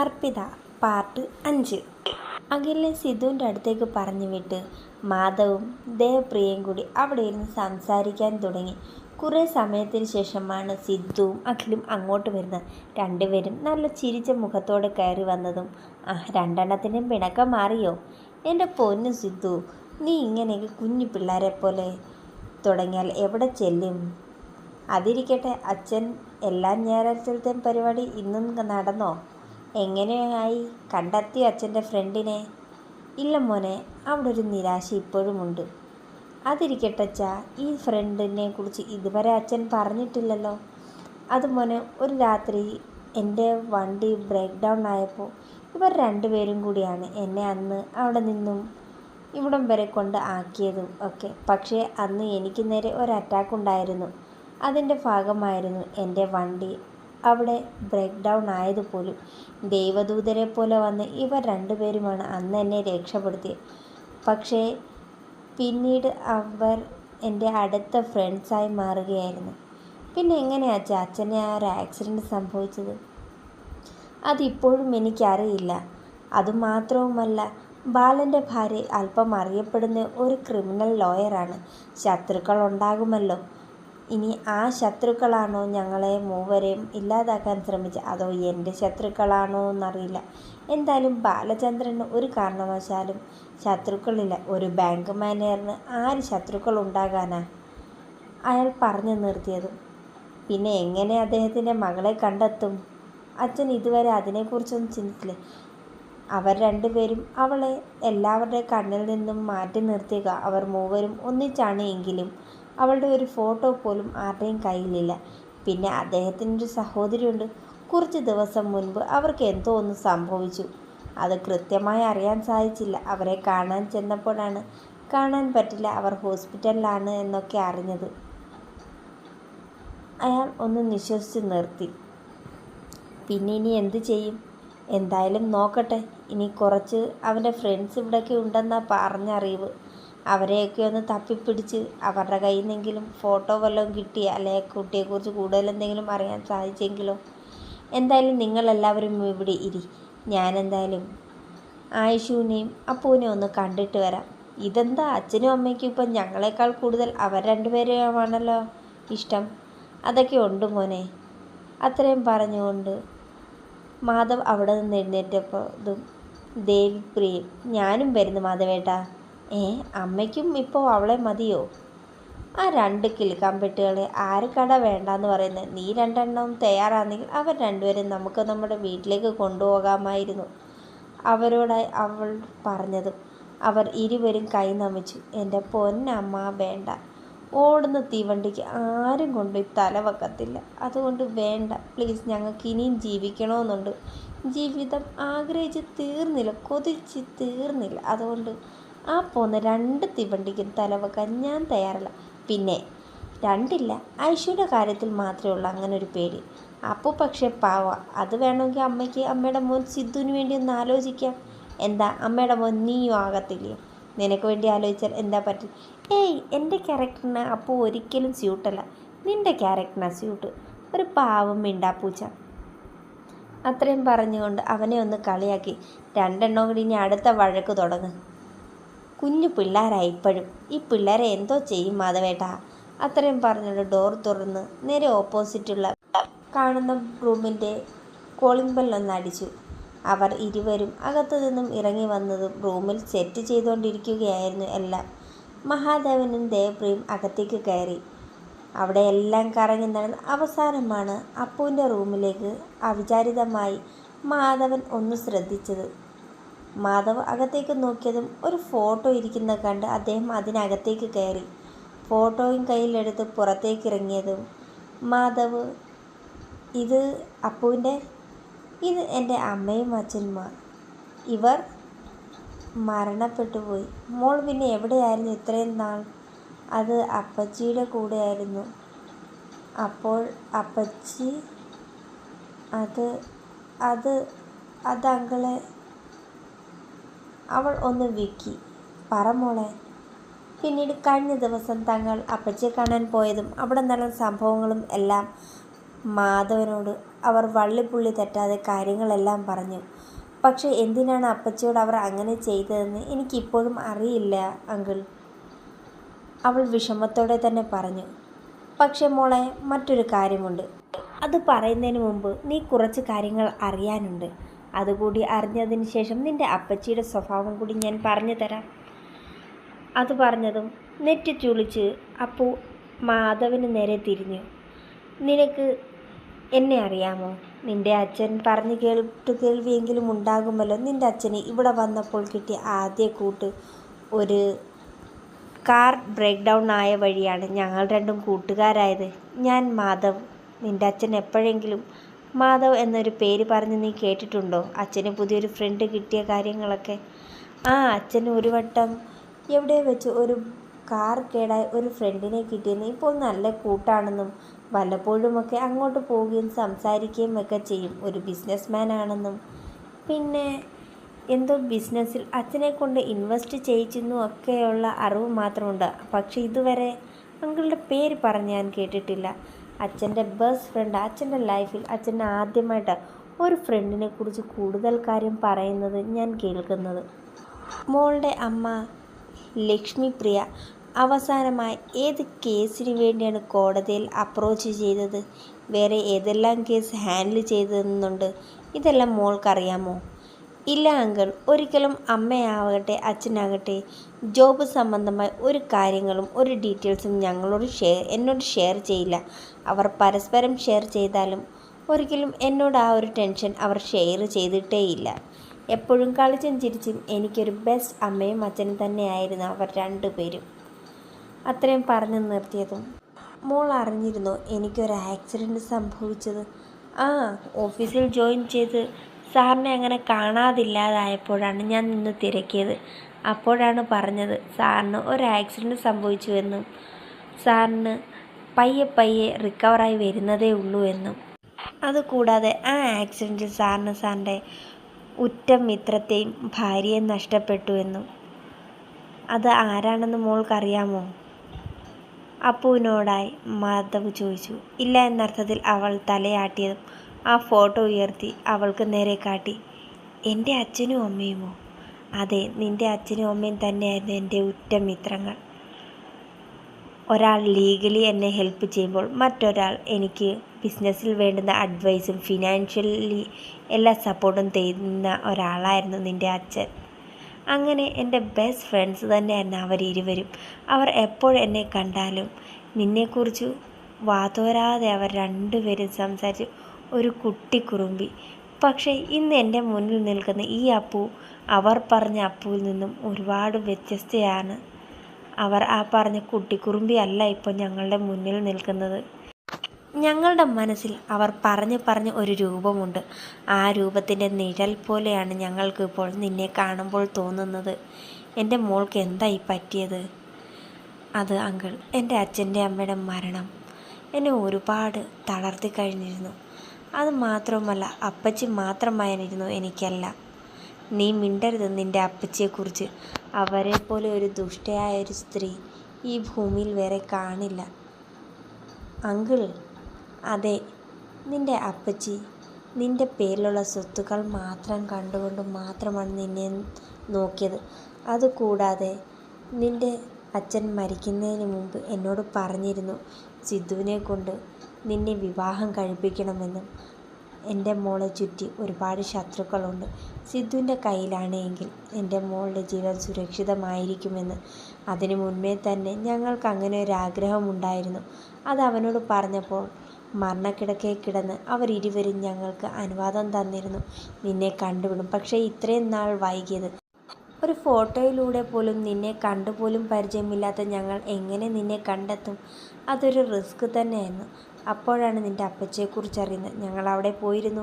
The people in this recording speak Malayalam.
അർപ്പിത പാർട്ട് അഞ്ച്. അഖിലിനെ സിദ്ധുവിന്റെ അടുത്തേക്ക് പറഞ്ഞു വിട്ട് മാധവും ദേവപ്രിയയും കൂടി അവിടെ ഇരുന്ന് സംസാരിക്കാൻ തുടങ്ങി. കുറേ സമയത്തിന് ശേഷമാണ് സിദ്ധുവും അഖിലും അങ്ങോട്ട് വരുന്നത്. രണ്ടുപേരും നല്ല ചിരിച്ച മുഖത്തോടെ കയറി വന്നതും ആ രണ്ടെണ്ണത്തിന്റെയും പിണക്കം മാറിയോ? എന്റെ പൊന്നു സിദ്ധു നീ ഇങ്ങനെയൊക്കെ കുഞ്ഞു പിള്ളേരെ പോലെ തുടങ്ങിയാൽ എവിടെ ചെല്ലും? അതിരിക്കട്ടെ അച്ഛൻ എല്ലാ ഞായറാഴ്ചത്തെ പരിപാടി ഇന്നും നടന്നോ? എങ്ങനെയായി? കണ്ടെത്തി അച്ഛന്റെ ഫ്രണ്ടിനെ? ഇല്ല മോനെ അവിടെ ഒരു നിരാശ ഇപ്പോഴുമുണ്ട്. അതിരിക്കട്ടെ അച്ഛാ ഈ ഫ്രണ്ടിനെ കുറിച്ച് ഇതുവരെ അച്ഛൻ പറഞ്ഞിട്ടില്ലല്ലോ. അത് മോനെ ഒരു രാത്രി എന്റെ വണ്ടി ബ്രേക്ക് ഡൗൺ ആയപ്പോൾ ഇവർ രണ്ടുപേരും കൂടിയാണ് എന്നെ അന്ന് അവിടെ നിന്നും ഇവിടം വരെ കൊണ്ട് ആക്കിയതും ഒക്കെ. പക്ഷേ അന്ന് എനിക്ക് നേരെ ഒരു അറ്റാക്ക് ഉണ്ടായിരുന്നു. അതിന്റെ ഭാഗമായിരുന്നു എന്റെ വണ്ടി അവിടെ ബ്രേക്ക് ഡൗൺ ആയതുപോലും ദൈവദൂതരെ പോലെ വന്ന് ഇവർ രണ്ടുപേരുമാണ് അന്ന് എന്നെ രക്ഷപ്പെടുത്തിയത്. പക്ഷേ പിന്നീട് അവർ എന്റെ അടുത്ത ഫ്രണ്ട്സായി മാറുകയായിരുന്നു. പിന്നെ എങ്ങനെയാ അച്ഛാ അച്ഛനെ ആ ഒരു ആക്സിഡന്റ് സംഭവിച്ചത്? അതിപ്പോഴും എനിക്കറിയില്ല. അതുമാത്രവുമല്ല ബാലന്റെ ഭാര്യ അല്പം അറിയപ്പെടുന്ന ഒരു ക്രിമിനൽ ലോയറാണ് ശത്രുക്കൾ ഉണ്ടാകുമല്ലോ. ഇനി ആ ശത്രുക്കളാണോ ഞങ്ങളെ മൂവരെയും ഇല്ലാതാക്കാൻ ശ്രമിച്ചത് അതോ എന്റെ ശത്രുക്കളാണോ എന്നറിയില്ല. എന്തായാലും ബാലചന്ദ്രന് ഒരു കാരണവശാലും ശത്രുക്കളില്ല. ഒരു ബാങ്ക് മാനേജറിന് ആര് ശത്രുക്കൾ ഉണ്ടാകാനാ അയാൾ പറഞ്ഞു നിർത്തിയതും. പിന്നെ എങ്ങനെ അദ്ദേഹത്തിന്റെ മകളെ കണ്ടെത്തും? അച്ഛൻ ഇതുവരെ അതിനെക്കുറിച്ചൊന്നും ചിന്തിച്ചില്ലേ? അവർ രണ്ടുപേരും അവളെ എല്ലാവരുടെ കണ്ണിൽ നിന്നും മാറ്റി നിർത്തിയ അവർ മൂവരും ഒന്നിച്ചാണ് എങ്കിലും അവളുടെ ഒരു ഫോട്ടോ പോലും ആരുടെയും കയ്യിലില്ല. പിന്നെ അദ്ദേഹത്തിനൊരു സഹോദരിയുണ്ട്. കുറച്ച് ദിവസം മുൻപ് അവർക്ക് എന്തോ ഒന്ന് സംഭവിച്ചു. അത് കൃത്യമായി അറിയാൻ സാധിച്ചില്ല. അവരെ കാണാൻ ചെന്നപ്പോഴാണ് കാണാൻ പറ്റില്ല അവർ ഹോസ്പിറ്റലിലാണ് എന്നൊക്കെ അറിഞ്ഞത്. അയാൾ ഒന്ന് നിശ്വസിച്ച് നിർത്തി. പിന്നെ ഇനി എന്ത് ചെയ്യും? എന്തായാലും നോക്കട്ടെ. ഇനി കുറച്ച് അവന്റെ ഫ്രണ്ട്സ് ഇവിടെയൊക്കെ ഉണ്ടെന്നാണ് പറഞ്ഞറിവ്. അവരെയൊക്കെ ഒന്ന് തപ്പിപ്പിടിച്ച് അവരുടെ കയ്യിൽ നിന്നെങ്കിലും ഫോട്ടോ വല്ലതും കിട്ടി അല്ലെങ്കിൽ കുട്ടിയെക്കുറിച്ച് കൂടുതൽ എന്തെങ്കിലും അറിയാൻ സാധിച്ചെങ്കിലോ? എന്തായാലും നിങ്ങളെല്ലാവരും ഇവിടെ ഇരി. ഞാനെന്തായാലും ആയിഷുവിനെയും അപ്പൂവിനെയും ഒന്ന് കണ്ടിട്ട് വരാം. ഇതെന്താ അച്ഛനും അമ്മയ്ക്കും ഇപ്പം ഞങ്ങളെക്കാൾ കൂടുതൽ അവർ രണ്ടുപേരെയുമാണല്ലോ ഇഷ്ടം? അതൊക്കെ ഉണ്ട് മോനെ. അത്രയും പറഞ്ഞുകൊണ്ട് മാധവ് അവിടെ നിന്ന് എഴുന്നേറ്റപ്പോൾ ഇതും ദേവിപ്രിയയും ഞാനും വരുന്നു മാധവേട്ടാ. ഏ അമ്മയ്ക്കും ഇപ്പോൾ അവളെ മതിയോ? ആ രണ്ട് കിളിക്കാമ്പെട്ടുകളെ ആര് കട വേണ്ടാന്ന് പറയുന്നത് നീ രണ്ടെണ്ണം തയ്യാറാണെങ്കിൽ അവർ രണ്ടുപേരും നമുക്ക് നമ്മുടെ വീട്ടിലേക്ക് കൊണ്ടുപോകാമായിരുന്നു. അവരോടായി അവൾ പറഞ്ഞതും. അവർ ഇരുവരും കൈ നമിച്ചു. എന്റെ പൊന്നമ്മ വേണ്ട. ഓടുന്ന തീവണ്ടിക്ക് ആരും കൊണ്ട് തല വെക്കത്തില്ല. അതുകൊണ്ട് വേണ്ട. പ്ലീസ് ഞങ്ങൾക്ക് ഇനിയും ജീവിക്കണമെന്നുണ്ട്. ജീവിതം ആഗ്രഹിച്ച് തീർന്നില്ല. കൊതിച്ച് തീർന്നില്ല. അതുകൊണ്ട് ആ പോന്ന രണ്ട് തീവണ്ടിക്കും തലവെക്കാൻ ഞാൻ തയ്യാറല്ല. പിന്നെ രണ്ടില്ല ഐഷുവിന്റെ കാര്യത്തിൽ മാത്രമേ ഉള്ളൂ അങ്ങനെ ഒരു പേടി. അപ്പോൾ പക്ഷേ പാവ അത് വേണമെങ്കിൽ അമ്മയ്ക്ക് അമ്മയുടെ മോൻ സിദ്ധുവിന് വേണ്ടി ഒന്ന് ആലോചിക്കാം. എന്താ അമ്മയുടെ മോൻ നീയും ആകത്തില്ലേ? നിനക്ക് വേണ്ടി ആലോചിച്ചാൽ എന്താ പറ്റും? ഏയ് എന്റെ ക്യാരക്ടറിന് അപ്പോൾ ഒരിക്കലും സ്യൂട്ടല്ല. നിന്റെ ക്യാരക്ടറിനാണ് സ്യൂട്ട്. ഒരു പാവം മിണ്ടാപ്പൂച്ച. അത്രയും പറഞ്ഞുകൊണ്ട് അവനെ ഒന്ന് കളിയാക്കി. രണ്ടെണ്ണം കൂടി ഇനി അടുത്ത വഴക്ക് തുടങ്ങും. കുഞ്ഞു പിള്ളേരായി ഇപ്പോഴും. ഈ പിള്ളേരെ എന്തോ ചെയ്യും മാധവേട്ട. അത്രയും പറഞ്ഞുകൊണ്ട് ഡോർ തുറന്ന് നേരെ ഓപ്പോസിറ്റുള്ള കാണുന്ന റൂമിന്റെ കോളിംഗ് ബെല്ലൊന്ന് അടിച്ചു. അവർ ഇരുവരും അകത്തു നിന്നും ഇറങ്ങി വന്നതും റൂമിൽ സെറ്റ് ചെയ്തുകൊണ്ടിരിക്കുകയായിരുന്നു എല്ലാം. മഹാദേവനും ദേവപ്രിയും അകത്തേക്ക് കയറി. അവിടെ എല്ലാം കറങ്ങി നടന്ന് അവസാനമാണ് അപ്പുവിന്റെ റൂമിലേക്ക് അവിചാരിതമായി മാധവൻ ഒന്ന് ശ്രദ്ധിച്ചത്. മാധവ് അകത്തേക്ക് നോക്കിയതും ഒരു ഫോട്ടോ ഇരിക്കുന്ന കണ്ട് അദ്ദേഹം അതിനകത്തേക്ക് കയറി. ഫോട്ടോയും കയ്യിലെടുത്ത് പുറത്തേക്ക് ഇറങ്ങിയതും മാധവ് ഇത് അപ്പുവിന്റെ? ഇത് എന്റെ അമ്മയും അച്ഛനുമാ. ഇവർ മരണപ്പെട്ടു പോയി മോൾ പിന്നെ എവിടെയായിരുന്നു ഇത്രയും നാൾ? അത് അപ്പച്ചിയുടെ കൂടെയായിരുന്നു. അപ്പോൾ അപ്പച്ചി അത് അത് അത് അവൾ ഒന്ന് വിക്കി. പറ മോളെ പിന്നീട് കഴിഞ്ഞ ദിവസം തങ്ങൾ അപ്പച്ചിയെ കാണാൻ പോയതും അവിടെ നടന്ന സംഭവങ്ങളും എല്ലാം മാധവനോട് അവർ വള്ളിപ്പുള്ളി തെറ്റാതെ കാര്യങ്ങളെല്ലാം പറഞ്ഞു. പക്ഷെ എന്തിനാണ് അപ്പച്ചിയോട് അവർ അങ്ങനെ ചെയ്തതെന്ന് എനിക്കിപ്പോഴും അറിയില്ല അങ്കിൾ അവൾ വിഷമത്തോടെ തന്നെ പറഞ്ഞു. പക്ഷെ മോളെ മറ്റൊരു കാര്യമുണ്ട്. അത് പറയുന്നതിന് മുമ്പ് നീ കുറച്ച് കാര്യങ്ങൾ അറിയാനുണ്ട്. അതുകൂടി അറിഞ്ഞതിന് ശേഷം നിന്റെ അപ്പച്ചിയുടെ സ്വഭാവം കൂടി ഞാൻ പറഞ്ഞു തരാം. അത് പറഞ്ഞതും നെറ്റി ചുളിച്ച് അപ്പു മാധവന് നേരെ തിരിഞ്ഞു. നിനക്ക് എന്നെ അറിയാമോ? നിന്റെ അച്ഛൻ പറഞ്ഞു കേട്ടു കേൾവിയെങ്കിലും ഉണ്ടാകുമല്ലോ. നിന്റെ അച്ഛന് ഇവിടെ വന്നപ്പോൾ കിട്ടിയ ആദ്യ കൂട്ട് ഒരു കാർ ബ്രേക്ക് ഡൗൺ ആയ വഴിയാണ് ഞങ്ങൾ രണ്ടും കൂട്ടുകാരായത്. ഞാൻ മാധവ് നിന്റെ അച്ഛൻ എപ്പോഴെങ്കിലും മാധവ് എന്നൊരു പേര് പറഞ്ഞ് നീ കേട്ടിട്ടുണ്ടോ? അച്ഛന് പുതിയൊരു ഫ്രണ്ട് കിട്ടിയ കാര്യങ്ങളൊക്കെ. ആ അച്ഛൻ ഒരു വട്ടം എവിടെ വെച്ച് ഒരു കാർ കേടായി ഒരു ഫ്രണ്ടിനെ കിട്ടിയെന്ന് ഇപ്പോൾ നല്ല കൂട്ടാണെന്നും വല്ലപ്പോഴുമൊക്കെ അങ്ങോട്ട് പോവുകയും സംസാരിക്കുകയും ഒക്കെ ചെയ്യും. ഒരു ബിസിനസ്മാൻ ആണെന്നും. പിന്നെ എന്തോ ബിസിനസ്സിൽ അച്ഛനെ കൊണ്ട് ഇൻവെസ്റ്റ് ചെയ്യിച്ചെന്നും ഒക്കെയുള്ള അറിവ് മാത്രമുണ്ട്. പക്ഷേ ഇതുവരെ അങ്കിളുടെ പേര് പറഞ്ഞ് ഞാൻ കേട്ടിട്ടില്ല. അച്ഛന്റെ ബെസ്റ്റ് ഫ്രണ്ട് അച്ഛന്റെ ലൈഫിൽ അച്ഛൻ ആദ്യമായിട്ട് ഒരു ഫ്രണ്ടിനെ കുറിച്ച് കൂടുതൽ കാര്യം പറയുന്നത് ഞാൻ കേൾക്കുന്നത്. മോളുടെ അമ്മ ലക്ഷ്മി പ്രിയ അവസാനമായി ഏത് കേസിന് വേണ്ടിയാണ് കോടതിയിൽ അപ്രോച്ച് ചെയ്തത്? വേറെ ഏതെല്ലാം കേസ് ഹാൻഡിൽ ചെയ്തതെന്നുണ്ട്? ഇതെല്ലാം മോൾക്കറിയാമോ? ഇല്ല അങ്കിൾ ഒരിക്കലും അമ്മയാവട്ടെ അച്ഛനാകട്ടെ ജോബ് സംബന്ധമായ ഒരു കാര്യങ്ങളും ഒരു ഡീറ്റെയിൽസും ഞങ്ങളോട് ഷെയർ എന്നോട് ഷെയർ ചെയ്യില്ല. അവർ പരസ്പരം ഷെയർ ചെയ്താലും ഒരിക്കലും എന്നോട് ആ ഒരു ടെൻഷൻ അവർ ഷെയർ ചെയ്തിട്ടേയില്ല. എപ്പോഴും കളിച്ചും ചിരിച്ചും എനിക്കൊരു ബെസ്റ്റ് അമ്മയും അച്ഛനും തന്നെയായിരുന്നു അവർ രണ്ടുപേരും. അത്രയും പറഞ്ഞു നിർത്തിയതും. മോൾ അറിഞ്ഞിരുന്നോ എനിക്കൊരു ആക്സിഡന്റ് സംഭവിച്ചത്. ആ ഓഫീസിൽ ജോയിൻ ചെയ്ത് സാറിനെ അങ്ങനെ കാണാതില്ലാതായപ്പോഴാണ് ഞാൻ നിന്ന് തിരക്കിയത്. അപ്പോഴാണ് പറഞ്ഞത് സാറിന് ഒരു ആക്സിഡന്റ് സംഭവിച്ചുവെന്നും സാറിന് പയ്യെ പയ്യെ റിക്കവറായി വരുന്നതേ ഉള്ളൂ എന്നും. അതുകൂടാതെ ആ ആക്സിഡന്റിൽ സാറിന് സാറിന്റെ ഉറ്റ മിത്രത്തെയും ഭാര്യയെയും നഷ്ടപ്പെട്ടു എന്നും. അത് ആരാണെന്ന് മോൾക്കറിയാമോ? അപ്പുവിനോടായി മാധവ് ചോദിച്ചു. ഇല്ല എന്നർത്ഥത്തിൽ അവൾ തലയാട്ടിയതും ആ ഫോട്ടോ ഉയർത്തി അവൾക്ക് നേരെ കാട്ടി. എന്റെ അച്ഛനും അമ്മയുമോ? അതെ നിന്റെ അച്ഛനും അമ്മയും തന്നെയായിരുന്നു എന്റെ ഉറ്റ മിത്രങ്ങൾ. ഒരാൾ ലീഗലി എന്നെ ഹെൽപ്പ് ചെയ്യുമ്പോൾ മറ്റൊരാൾ എനിക്ക് ബിസിനസ്സിൽ വേണ്ടുന്ന അഡ്വൈസും ഫിനാൻഷ്യലി എല്ലാ സപ്പോർട്ടും തരുന്ന ഒരാളായിരുന്നു നിന്റെ അച്ഛൻ. അങ്ങനെ എന്റെ ബെസ്റ്റ് ഫ്രണ്ട്സ് തന്നെയായിരുന്നു അവരിരുവരും അവർ എപ്പോൾ എന്നെ കണ്ടാലും നിന്നെക്കുറിച്ച് വാതോരാതെ അവർ രണ്ടുപേരും സംസാരിച്ച് ഒരു കുട്ടി കുറുമ്പി. പക്ഷേ ഇന്ന് എന്റെ മുന്നിൽ നിൽക്കുന്ന ഈ അപ്പു അവർ പറഞ്ഞ അപ്പുവിൽ നിന്നും ഒരുപാട് വ്യത്യസ്തയാണ്. അവർ ആ പറഞ്ഞ കുട്ടിക്കുറുമ്പി അല്ല ഇപ്പോൾ ഞങ്ങളുടെ മുന്നിൽ നിൽക്കുന്നത്. ഞങ്ങളുടെ മനസ്സിൽ അവർ പറഞ്ഞു പറഞ്ഞ് ഒരു രൂപമുണ്ട്. ആ രൂപത്തിന്റെ നിഴൽ പോലെയാണ് ഞങ്ങൾക്ക് ഇപ്പോൾ നിന്നെ കാണുമ്പോൾ തോന്നുന്നത്. എന്റെ മോൾക്ക് എന്തായി പറ്റിയത്? അത് അങ്കിൾ എന്റെ അച്ഛന്റെ അമ്മയുടെ മരണം. എന്നെ ഒരുപാട് തളർത്തി കഴിഞ്ഞിരുന്നു. അത് മാത്രവുമല്ല അപ്പച്ചി മാത്രമായിരുന്നു എനിക്കല്ല. നീ മിണ്ടരുത് നിന്റെ അപ്പച്ചിയെക്കുറിച്ച്. അവരെ പോലെ ഒരു ദുഷ്ടയായ ഒരു സ്ത്രീ ഈ ഭൂമിയിൽ വേറെ കാണില്ല. അങ്കിൾ അതെ നിന്റെ അപ്പച്ചി നിന്റെ പേരിലുള്ള സ്വത്തുക്കൾ മാത്രം കണ്ടുകൊണ്ട് മാത്രമാണ് നിന്നെ നോക്കിയത്. അതുകൂടാതെ നിന്റെ അച്ഛൻ മരിക്കുന്നതിന് മുമ്പ് എന്നോട് പറഞ്ഞിരുന്നു സിദ്ധുവിനെ കൊണ്ട് നിന്നെ വിവാഹം കഴിപ്പിക്കണമെന്നും എന്റെ മോളെ ചുറ്റി ഒരുപാട് ശത്രുക്കളുണ്ട്. സിദ്ധുവിന്റെ കയ്യിലാണ് എങ്കിൽ എന്റെ മോളുടെ ജീവൻ സുരക്ഷിതമായിരിക്കുമെന്ന്. അതിനു മുൻപേ തന്നെ ഞങ്ങൾക്ക് അങ്ങനെ ഒരു ആഗ്രഹമുണ്ടായിരുന്നു. അത് അവനോട് പറഞ്ഞപ്പോൾ മരണക്കിടക്കെ കിടന്ന് അവരിരുവരും ഞങ്ങൾക്ക് അനുവാദം തന്നിരുന്നു. നിന്നെ കണ്ടുവിടും. പക്ഷേ ഇത്രയും നാൾ വൈകിയത്. ഒരു ഫോട്ടോയിലൂടെ പോലും നിന്നെ കണ്ടുപോലും പരിചയമില്ലാത്ത ഞങ്ങൾ എങ്ങനെ നിന്നെ കണ്ടെത്തും? അതൊരു റിസ്ക് തന്നെയായിരുന്നു. അപ്പോഴാണ് നിന്റെ ഞങ്ങൾ അവിടെ പോയിരുന്നു.